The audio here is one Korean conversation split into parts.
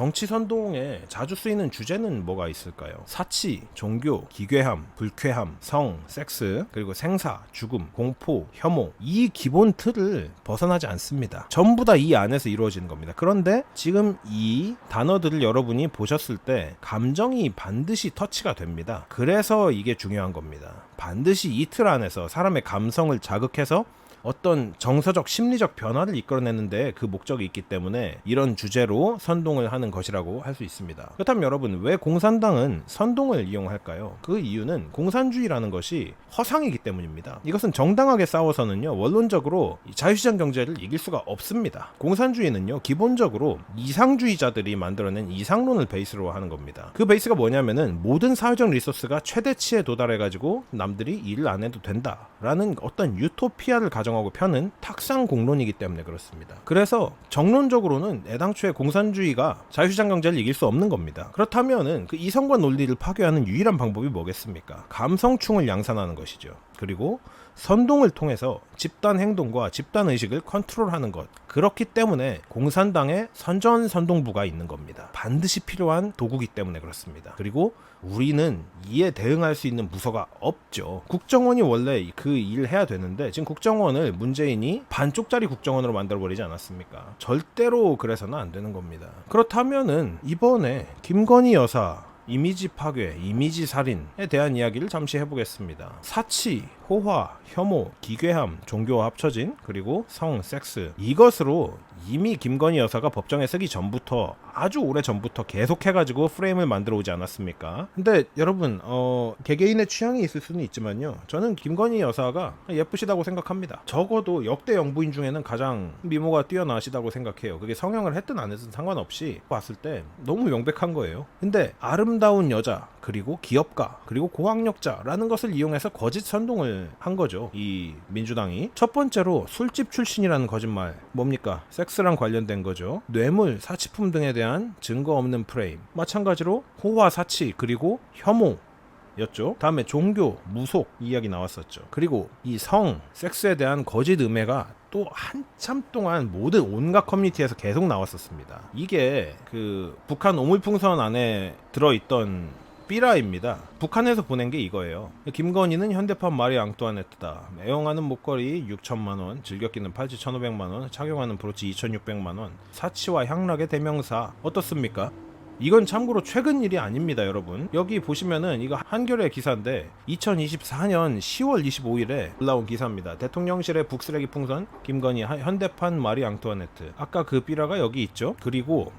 정치 선동에 자주 쓰이는 주제는 뭐가 있을까요? 사치, 종교, 기괴함, 불쾌함, 성, 섹스, 그리고 생사, 죽음, 공포, 혐오 이 기본 틀을 벗어나지 않습니다. 전부 다 이 안에서 이루어지는 겁니다. 그런데 지금 이 단어들을 여러분이 보셨을 때 감정이 반드시 터치가 됩니다. 그래서 이게 중요한 겁니다. 반드시 이 틀 안에서 사람의 감성을 자극해서 어떤 정서적 심리적 변화를 이끌어내는데 그 목적이 있기 때문에 이런 주제로 선동을 하는 것이라고 할 수 있습니다. 그렇다면 여러분 왜 공산당은 선동을 이용할까요? 그 이유는 공산주의라는 것이 허상이기 때문입니다. 이것은 정당하게 싸워서는요 원론적으로 이 자유시장 경제를 이길 수가 없습니다. 공산주의는요 기본적으로 이상주의자들이 만들어낸 이상론을 베이스로 하는 겁니다. 그 베이스가 뭐냐면은 모든 사회적 리소스가 최대치에 도달해가지고 남들이 일을 안 해도 된다라는 어떤 유토피아를 가져 가정하고 편은 탁상 공론이기 때문에 그렇습니다. 그래서 정론적으로는 애당초에 공산주의가 자유시장 경제를 이길 수 없는 겁니다. 그렇다면은 그 이성과 논리를 파괴하는 유일한 방법이 뭐겠습니까? 감성충을 양산하는 것이죠. 그리고 선동을 통해서 집단 행동과 집단 의식을 컨트롤하는 것. 그렇기 때문에 공산당의 선전 선동부가 있는 겁니다. 반드시 필요한 도구기 때문에 그렇습니다. 그리고 우리는 이에 대응할 수 있는 부서가 없죠. 국정원이 원래 그 일을 해야 되는데 지금 국정원을 문재인이 반쪽짜리 국정원으로 만들어버리지 않았습니까? 절대로 그래서는 안 되는 겁니다. 그렇다면은 이번에 김건희 여사 이미지 파괴, 이미지 살인에 대한 이야기를 잠시 해보겠습니다. 사치, 호화, 혐오, 기괴함, 종교와 합쳐진 그리고 성, 섹스 이것으로 이미 김건희 여사가 법정에 서기 전부터 아주 오래 전부터 계속해가지고 프레임을 만들어 오지 않았습니까? 근데 여러분 어 개개인의 취향이 있을 수는 있지만요. 저는 김건희 여사가 예쁘시다고 생각합니다. 적어도 역대 영부인 중에는 가장 미모가 뛰어나시다고 생각해요. 그게 성형을 했든 안 했든 상관없이 봤을 때 너무 명백한 거예요. 근데 아름다운 여자 그리고 기업가 그리고 고학력자라는 것을 이용해서 거짓 선동을 한 거죠. 이 민주당이. 첫 번째로 술집 출신이라는 거짓말. 뭡니까? 섹 스랑 관련된 거죠 뇌물 사치품 등에 대한 증거 없는 프레임 마찬가지로 호화 사치 그리고 혐오 였죠. 다음에 종교, 무속 이야기 나왔었죠. 그리고 이 성, 섹스에 대한 거짓 음해가 또 한참 동안 모든 온갖 커뮤니티에서 계속 나왔었습니다. 이게 그 북한 오물풍선 안에 들어있던 삐라입니다. 북한에서 보낸 게 이거예요. 김건희는 현대판 마리 앙뚜아네트다. 애용하는 목걸이 6천만 원, 즐겨 끼는 팔찌 1,500만 원, 착용하는 브로치 2,600만 원. 사치와 향락의 대명사 어떻습니까? 이건 참고로 최근 일이 아닙니다, 여러분. 여기 보시면은 이거 한겨레 기사인데 2024년 10월 25일에 올라온 기사입니다. 대통령실의 북쓰레기 풍선 김건희 현대판 마리 앙투아네트. 아까 그 삐라가 여기 있죠. 그리고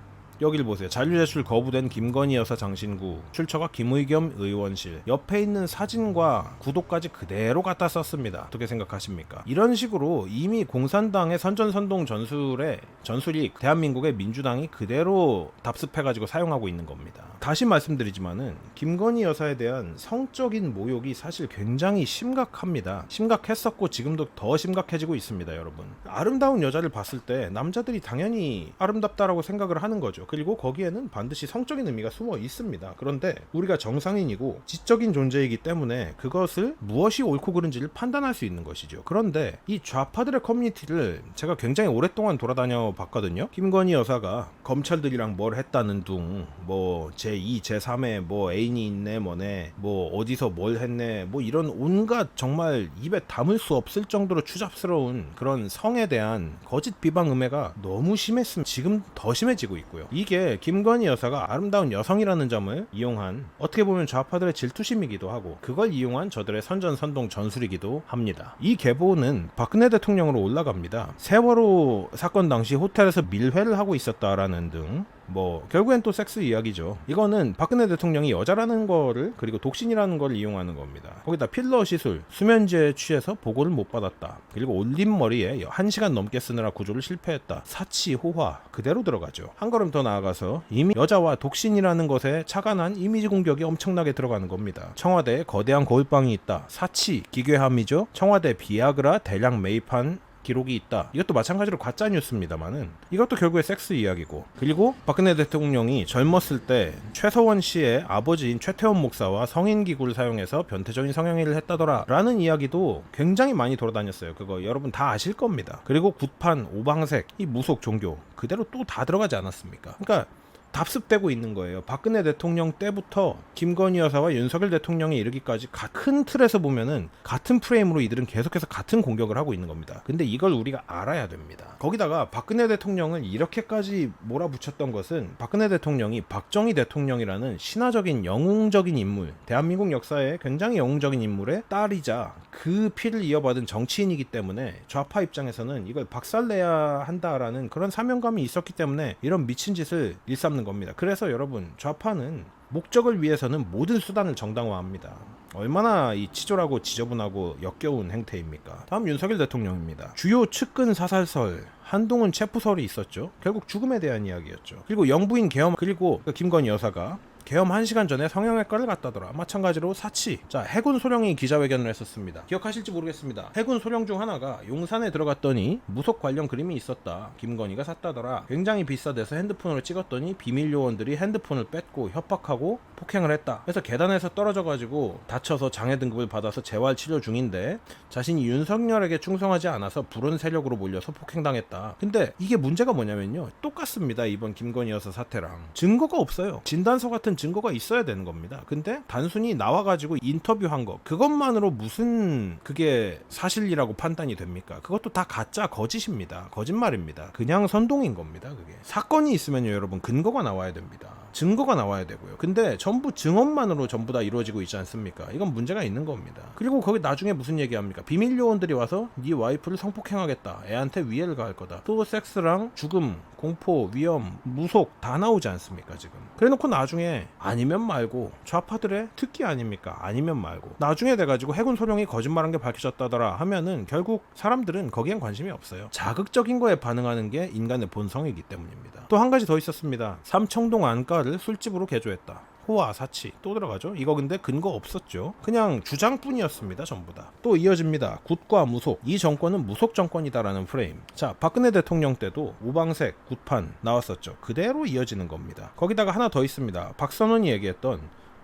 여길 보세요. 잔류 제출 거부된 김건희 여사 장신구 출처가 김의겸 의원실 옆에 있는 사진과 구도까지 그대로 갖다 썼습니다. 어떻게 생각하십니까? 이런 식으로 이미 공산당의 선전선동 전술에 전술이 대한민국의 민주당이 그대로 답습해가지고 사용하고 있는 겁니다. 다시 말씀드리지만은 김건희 여사에 대한 성적인 모욕이 사실 굉장히 심각합니다. 심각했었고 지금도 더 심각해지고 있습니다, 여러분. 아름다운 여자를 봤을 때 남자들이 당연히 아름답다라고 생각을 하는 거죠. 그리고 거기에는 반드시 성적인 의미가 숨어 있습니다. 그런데 우리가 정상인이고 지적인 존재이기 때문에 그것을 무엇이 옳고 그른지를 판단할 수 있는 것이죠. 그런데 이 좌파들의 커뮤니티를 제가 굉장히 오랫동안 돌아다녀 봤거든요. 김건희 여사가 검찰들이랑 뭘 했다는 둥, 뭐 제2, 제3의 뭐 애인이 있네, 뭐네, 뭐 어디서 뭘 했네, 뭐 이런 온갖 정말 입에 담을 수 없을 정도로 추잡스러운 그런 성에 대한 거짓 비방 음해가 너무 심했으면 지금 더 심해지고 있고요. 이게 김건희 여사가 아름다운 여성이라는 점을 이용한 어떻게 보면 좌파들의 질투심이기도 하고 그걸 이용한 저들의 선전선동 전술이기도 합니다. 이 계보는 박근혜 대통령으로 올라갑니다. 세월호 사건 당시 호텔에서 밀회를 하고 있었다라는 등 뭐 결국엔 또 섹스 이야기죠. 이거는 박근혜 대통령이 여자라는 거를 그리고 독신이라는 걸 이용하는 겁니다. 거기다 필러 시술, 수면제에 취해서 보고를 못 받았다. 그리고 올린 머리에 1시간 넘게 쓰느라 구조를 실패했다. 사치, 호화 그대로 들어가죠. 한 걸음 더 나아가서 이미 여자와 독신이라는 것에 차관한 이미지 공격이 엄청나게 들어가는 겁니다. 청와대에 거대한 거울방이 있다. 사치, 기괴함이죠. 청와대 비아그라 대량 매입한 기록이 있다. 이것도 마찬가지로 가짜 뉴스입니다만은 이것도 결국에 섹스 이야기고 그리고 박근혜 대통령이 젊었을 때 최서원 씨의 아버지인 최태원 목사와 성인 기구를 사용해서 변태적인 성형일을 했다더라라는 이야기도 굉장히 많이 돌아다녔어요. 그거 여러분 다 아실 겁니다. 그리고 굿판, 오방색, 이 무속 종교 그대로 또 다 들어가지 않았습니까? 그러니까 답습되고 있는 거예요. 박근혜 대통령 때부터 김건희 여사와 윤석열 대통령에 이르기까지 가- 큰 틀에서 보면은 같은 프레임으로 이들은 계속해서 같은 공격을 하고 있는 겁니다. 근데 이걸 우리가 알아야 됩니다. 거기다가 박근혜 대통령을 이렇게까지 몰아붙였던 것은 박근혜 대통령이 박정희 대통령이라는 신화적인 영웅적인 인물, 대한민국 역사에 굉장히 영웅적인 인물의 딸이자 그 피를 이어받은 정치인이기 때문에 좌파 입장에서는 이걸 박살내야 한다라는 그런 사명감이 있었기 때문에 이런 미친 짓을 일삼는 겁니다. 그래서 여러분 좌파는 목적을 위해서는 모든 수단을 정당화합니다. 얼마나 이 치졸하고 지저분하고 역겨운 행태입니까? 다음 윤석열 대통령입니다. 주요 측근 사살설 한동훈 체포설이 있었죠. 결국 죽음에 대한 이야기였죠. 그리고 영부인 계엄 그리고 그 김건희 여사가 계엄 1시간 전에 성형외과를 갔다더라. 마찬가지로 사치. 자, 해군 소령이 기자회견을 했었습니다. 기억하실지 모르겠습니다. 해군 소령 중 하나가 용산에 들어갔더니 무속 관련 그림이 있었다. 김건희가 샀다더라. 굉장히 비싸대서 핸드폰으로 찍었더니 비밀 요원들이 핸드폰을 뺏고 협박하고 폭행을 했다. 그래서 계단에서 떨어져 가지고 다쳐서 장애 등급을 받아서 재활 치료 중인데 자신이 윤석열에게 충성하지 않아서 불온 세력으로 몰려서 폭행당했다. 근데 이게 문제가 뭐냐면요. 똑같습니다. 이번 김건희 여사 사태랑 증거가 없어요. 진단서 같은 증거가 있어야 되는 겁니다. 근데 단순히 나와 가지고 인터뷰한 거 그것만으로 무슨 그게 사실이라고 판단이 됩니까? 그것도 다 가짜 거짓입니다. 거짓말입니다. 그냥 선동인 겁니다. 그게 사건이 있으면요, 여러분 근거가 나와야 됩니다. 증거가 나와야 되고요. 근데 전부 증언만으로 전부 다 이루어지고 있지 않습니까? 이건 문제가 있는 겁니다. 그리고 거기 나중에 무슨 얘기합니까? 비밀 요원들이 와서 네 와이프를 성폭행하겠다. 애한테 위해를 가할 거다. 또 섹스랑 죽음, 공포, 위험, 무속 다 나오지 않습니까, 지금? 그래놓고 나중에 아니면 말고 좌파들의 특기 아닙니까? 아니면 말고 나중에 돼가지고 해군 소령이 거짓말한 게 밝혀졌다더라 하면은 결국 사람들은 거기엔 관심이 없어요. 자극적인 거에 반응하는 게 인간의 본성이기 때문입니다. 또 한 가지 더 있었습니다. 삼청동 안가를 술집으로 개조했다. 호화 사치 또 들어가죠. 이거 근데 근거 없었죠. 그냥 주장뿐이었습니다. 전부 다. 또 이어집니다. 굿과 무속. 이 정권은 무속 정권이다라는 프레임. 자, 박근혜 대통령 때도 우방색 굿판 나왔었죠. 그대로 이어지는 겁니다. 거기다가 하나 더 있습니다. 박선원이 얘기했던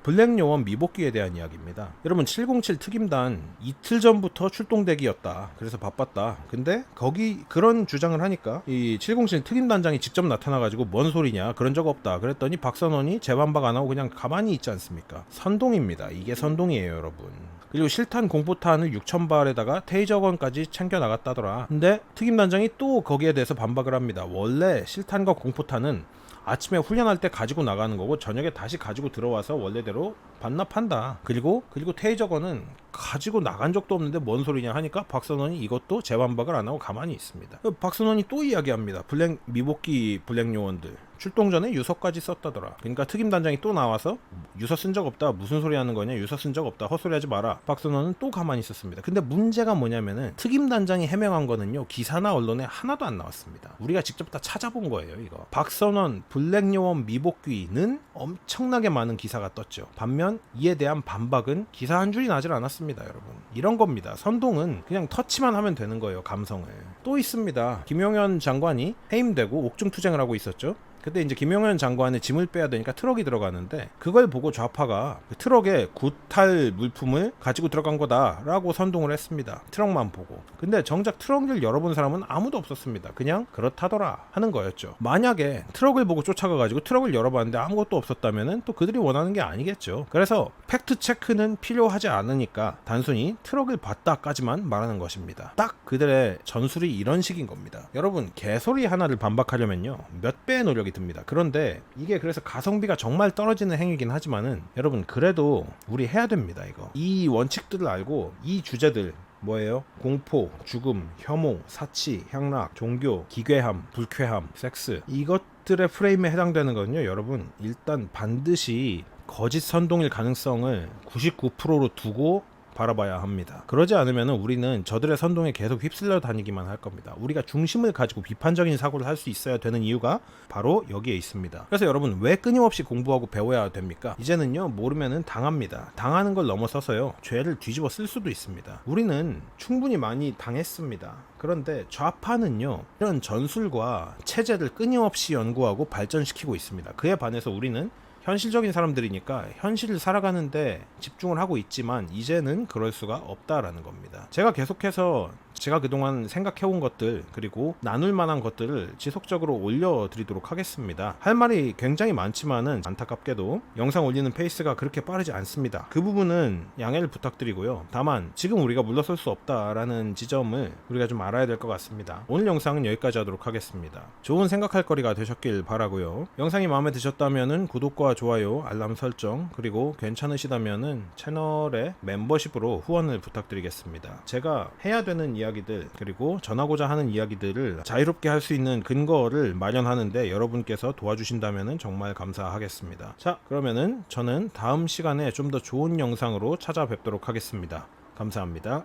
블랙 요원 미복귀에 대한 이야기입니다. 여러분 707 특임단 이틀 전부터 출동대기였다. 그래서 바빴다. 근데 거기 그런 주장을 하니까 이 707 특임단장이 직접 나타나 가지고 뭔 소리냐 그런 적 없다. 그랬더니 박선원이 재반박 안 하고 그냥 가만히 있지 않습니까? 선동입니다. 이게 선동이에요, 여러분. 그리고 실탄 공포탄을 6,000발에다가 테이저건까지 챙겨 나갔다더라. 근데 특임단장이 또 거기에 대해서 반박을 합니다. 원래 실탄과 공포탄은 아침에 훈련할 때 가지고 나가는 거고 저녁에 다시 가지고 들어와서 원래대로 반납한다. 그리고 그리고 테이저건은 가지고 나간 적도 없는데 뭔 소리냐 하니까 박선원이 이것도 재반박을 안 하고 가만히 있습니다. 박선원이 또 이야기합니다. 블랙 미복귀 블랙 요원들 출동 전에 유서까지 썼다더라. 그러니까 특임 단장이 또 나와서 유서 쓴 적 없다. 무슨 소리 하는 거냐? 유서 쓴 적 없다. 헛소리하지 마라. 박선원은 또 가만히 있었습니다. 근데 문제가 뭐냐면은 특임 단장이 해명한 거는요. 기사나 언론에 하나도 안 나왔습니다. 우리가 직접 다 찾아본 거예요, 이거. 박선원 블랙 요원 미복귀는 엄청나게 많은 기사가 떴죠. 반면 이에 대한 반박은 기사 한 줄이 나질 않았습니다, 여러분. 이런 겁니다. 선동은 그냥 터치만 하면 되는 거예요, 감성을. 또 있습니다. 김용현 장관이 해임되고 옥중 투쟁을 하고 있었죠. 그때 이제 김용현 장관의 짐을 빼야 되니까 트럭이 들어가는데 그걸 보고 좌파가 그 트럭에 구탈 물품을 가지고 들어간 거다라고 선동을 했습니다. 트럭만 보고. 근데 정작 트럭을 열어본 사람은 아무도 없었습니다. 그냥 그렇다더라 하는 거였죠. 만약에 트럭을 보고 쫓아가 가지고 트럭을 열어봤는데 아무것도 없었다면은 또 그들이 원하는 게 아니겠죠. 그래서 팩트 체크는 필요하지 않으니까 단순히 트럭을 봤다까지만 말하는 것입니다. 딱 그들의 전술이 이런 식인 겁니다. 여러분 개소리 하나를 반박하려면요 몇 배의 노력이 듭니다. 그런데 이게 그래서 가성비가 정말 떨어지는 행위긴 하지만은 여러분 그래도 우리 해야 됩니다 이거. 이 원칙들을 알고 이 주제들 뭐예요? 공포, 죽음, 혐오, 사치, 향락, 종교, 기괴함, 불쾌함, 섹스 이것들의 프레임에 해당되는 거는요 여러분 일단 반드시 거짓 선동일 가능성을 99%로 두고 바라봐야 합니다. 그러지 않으면 우리는 저들의 선동에 계속 휩쓸려 다니기만 할 겁니다. 우리가 중심을 가지고 비판적인 사고를 할 수 있어야 되는 이유가 바로 여기에 있습니다. 그래서 여러분 왜 끊임없이 공부하고 배워야 됩니까? 이제는요 모르면은 당합니다. 당하는 걸 넘어서서요 죄를 뒤집어 쓸 수도 있습니다. 우리는 충분히 많이 당했습니다. 그런데 좌파는요 이런 전술과 체제를 끊임없이 연구하고 발전시키고 있습니다. 그에 반해서 우리는 현실적인 사람들이니까 현실을 살아가는데 집중을 하고 있지만 이제는 그럴 수가 없다라는 겁니다. 제가 계속해서 제가 그동안 생각해온 것들 그리고 나눌 만한 것들을 지속적으로 올려드리도록 하겠습니다. 할 말이 굉장히 많지만은 안타깝게도 영상 올리는 페이스가 그렇게 빠르지 않습니다. 그 부분은 양해를 부탁드리고요. 다만 지금 우리가 물러설 수 없다라는 지점을 우리가 좀 알아야 될 것 같습니다. 오늘 영상은 여기까지 하도록 하겠습니다. 좋은 생각할 거리가 되셨길 바라고요. 영상이 마음에 드셨다면은 구독과 좋아요, 알람 설정 그리고 괜찮으시다면은 채널의 멤버십으로 후원을 부탁드리겠습니다. 제가 해야 되는 이야기들 그리고 전하고자 하는 이야기들을 자유롭게 할 수 있는 근거를 마련하는데 여러분께서 도와주신다면은 정말 감사하겠습니다. 자, 그러면은 저는 다음 시간에 좀 더 좋은 영상으로 찾아뵙도록 하겠습니다. 감사합니다.